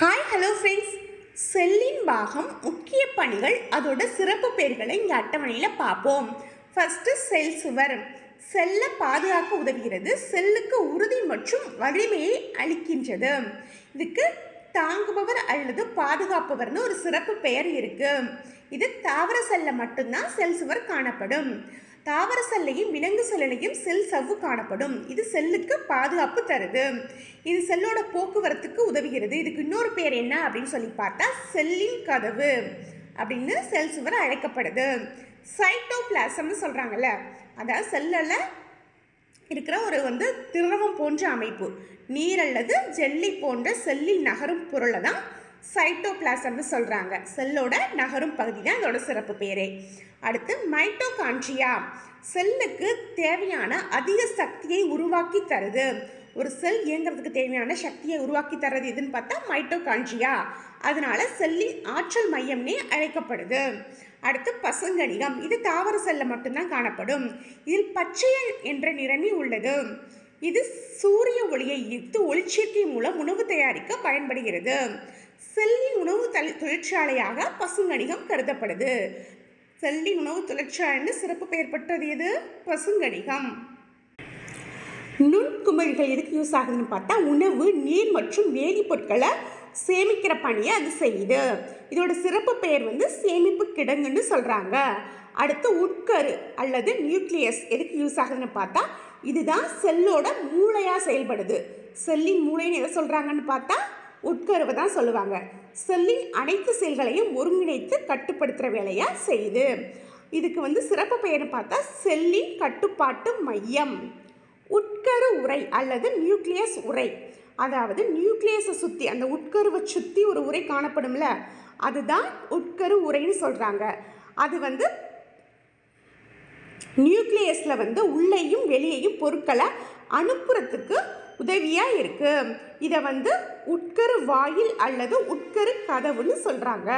Hi hello friends செல்லின் பாகம் முக்கிய பணிகள் அதோட சிறப்பு பெயர்களை இங்கே அட்டவணையில் பார்ப்போம். ஃபஸ்ட்டு செல் சுவர். செல்லை பாதுகாக்க உதவுகிறது. செல்லுக்கு உறுதி மற்றும் வலிமையை அளிக்கின்றது. இதுக்கு தாங்குபவர் அல்லது பாதுகாப்பவர்னு ஒரு சிறப்பு பெயர் இருக்குது இது தாவர செல்ல மட்டும்தான் செல் சுவர் காணப்படும். தாவர செல்லையும் விலங்கு செல்லையும் செல் சவ்வு காணப்படும். இது செல்லுக்கு பாதுகாப்பு தருது. இது செல்லோட போக்குவரத்துக்கு உதவுகிறது. இதுக்கு இன்னொரு பேர் என்ன அப்படின்னு சொல்லி பார்த்தா செல்லின் கதவு அப்படின்னு செல் சுவர் அழைக்கப்படுது. சைட்டோபிளாசம்னு சொல்கிறாங்கல்ல அதாவது செல்லில் இருக்கிற ஒரு வந்து திரவம் போன்ற அமைப்பு. நீர் அல்லது ஜெல்லி போன்ற செல்லில் நகரும் பொருளை தான் சைட்டோபிளாசம்னு சொல்கிறாங்க செல்லோட நகரும் பகுதி தான் இதோட சிறப்பு பேரே. அடுத்து மைட்டோகான்ட்ரியா செல்லுக்கு தேவையான அதிக சக்தியை உருவாக்கி தருது. ஒரு செல் இயங்குறதுக்கு தேவையான சக்தியை உருவாக்கி தர்றது எதுன்னு பார்த்தா மைட்டோகான்ட்ரியா அதனால செல்லின் ஆற்றல் மையம்னே அழைக்கப்படுது. அடுத்து பசுங்கணிகம் இது தாவர செல்ல மட்டும்தான் காணப்படும். இதில் பச்சை என்ற நிறமி உள்ளது. இது சூரிய ஒளியை ஈர்த்து ஒளிச்சேர்க்கை மூலம் உணவு தயாரிக்க பயன்படுகிறது. செல்லி உணவு தல் தொழிற்சாலையாக பசுங்கணிகம் கருதப்படுது. செல்லி உணவு தொழிற்சாலைன்னு சிறப்பு பெயர் பெற்றது எது? பசுங்கணிகம் நுண்குமிழ்கள் எதுக்கு யூஸ் ஆகுதுன்னு பார்த்தா உணவு நீர் மற்றும் வேதிப்பொருட்களை சேமிக்கிற பணியை அது செய்யுது. இதோட சிறப்பு பெயர் வந்து சேமிப்பு கிடங்குன்னு சொல்கிறாங்க அடுத்து உட்கரு அல்லது நியூக்ளியஸ் எதுக்கு யூஸ் ஆகுதுன்னு பார்த்தா இதுதான் செல்லோட மூளையாக செயல்படுது. செல்லின் மூளைன்னு எதை சொல்கிறாங்கன்னு பார்த்தா உட்கருவை தான் சொல்லுவாங்க. செல்லின் அனைத்து செல்களையும் ஒருங்கிணைத்து கட்டுப்படுத்துகிற வேலையாக செய்யுது. இதுக்கு வந்து சிறப்பு பெயர்னு பார்த்தா செல்லின் கட்டுப்பாட்டு மையம். உட்கரு உரை அல்லது நியூக்ளியஸ் உரை அதாவது நியூக்ளியஸை சுற்றி அந்த உட்கருவை சுற்றி ஒரு உரை காணப்படும்ல அதுதான் உட்கரு உரைன்னு சொல்கிறாங்க அது வந்து நியூக்ளியஸில் வந்து உள்ளேயும் வெளியேயும் பொருட்களை அனுப்புறத்துக்கு உதவியாக இருக்குது இதை வந்து உட்கரு வாயில் அல்லது உட்கரு கதவுன்னு சொல்கிறாங்க